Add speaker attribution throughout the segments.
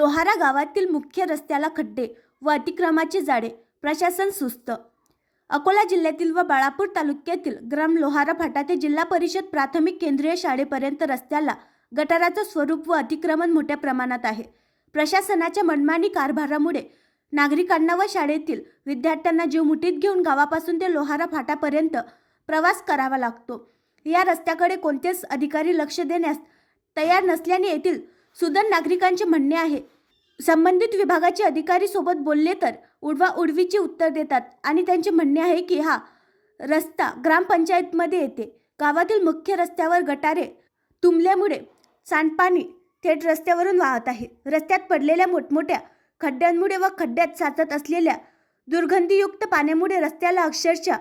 Speaker 1: लोहारा गावातील मुख्य रस्त्याला खड्डे व अतिक्रमाचे जाडे. प्रशासन सुस्त. अकोला जिल्ह्यातील व बाळापूर तालुक्यातील ग्राम लोहारा फाटा ते जिल्हा परिषद प्राथमिक केंद्रीय शाळेपर्यंत रस्त्याला गटाराचं स्वरूप व अतिक्रमण मोठ्या प्रमाणात आहे. प्रशासनाच्या मनमानी कारभारामुळे नागरिकांना व शाळेतील विद्यार्थ्यांना जीव मुठीत घेऊन गावापासून ते लोहारा फाटापर्यंत प्रवास करावा लागतो. या रस्त्याकडे कोणतेच अधिकारी लक्ष देण्यास तयार नसल्याने येथील सुदन नागरिकांचे म्हणणे आहे संबंधित विभागाचे अधिकारी सोबत बोलले तर उडवा उडवीचे उत्तर देतात आणि त्यांचे म्हणणे आहे की हा रस्ता ग्रामपंचायतमध्ये येते. गावातील मुख्य रस्त्यावर गटारे तुंबल्यामुळे सांडपाणी थेट रस्त्यावरून वाहत आहे. रस्त्यात पडलेल्या मोठमोठ्या खड्ड्यांमुळे व खड्ड्यात साचत असलेल्या दुर्गंधीयुक्त पाण्यामुळे रस्त्याला अक्षरशः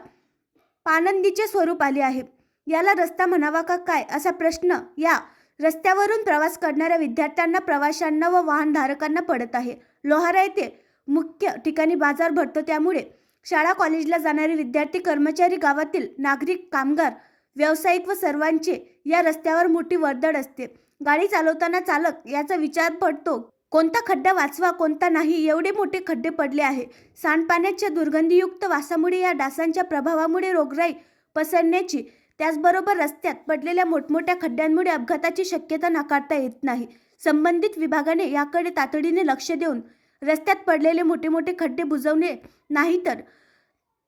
Speaker 1: पानंदीचे स्वरूप आले आहे. याला रस्ता म्हणावा का काय असा प्रश्न या रस्त्यावरून प्रवास करणाऱ्या विद्यार्थ्यांना प्रवाशांना व वाहनधारकांना पडत आहे. लोहारा येथे मुख्य ठिकाणी बाजार भरतो. त्यामुळे शाळा कॉलेजला जाणारे विद्यार्थी कर्मचारी गावातील नागरिक कामगार व्यावसायिक व सर्वांचे या रस्त्यावर मोठी वर्दळ असते. गाडी चालवताना चालक याचा विचार पडतो कोणता खड्डा वाचवा कोणता नाही एवढे मोठे खड्डे पडले आहे. सांडपाण्याच्या दुर्गंधीयुक्त वासामुळे या डासांच्या प्रभावामुळे रोगराई पसरण्याची त्याचबरोबर रस्त्यात पडलेल्या मोठमोठ्या खड्ड्यांमुळे अपघाताची शक्यता नाकारता येत नाही. संबंधित विभागाने याकडे तातडीने लक्ष देऊन रस्त्यात पडलेले मोठे मोठे खड्डे बुजवणे नाही तर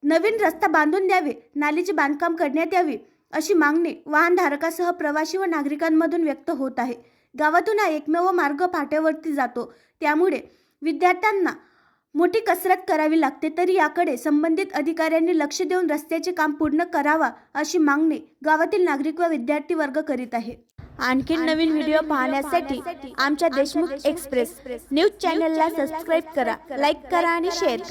Speaker 1: नवीन रस्ता बांधून द्यावे नालीचे बांधकाम करण्यात यावे अशी मागणी वाहनधारकासह प्रवासी व नागरिकांमधून व्यक्त होत आहे. गावातून हा एकमेव मार्ग फाट्यावरती जातो. त्यामुळे विद्यार्थ्यांना मोठी कसरत करावी लागते तरी याकडे संबंधित अधिकाऱ्यांनी लक्ष देऊन रस्त्याचे काम पूर्ण करावा अशी मागणी गावातील नागरिक व विद्यार्थी वर्ग करीत आहे. आणखी नवीन व्हिडिओ पाहण्यासाठी आमच्या देशमुख एक्सप्रेस न्यूज चॅनलला सबस्क्राईब करा लाईक करा आणि शेअर करा.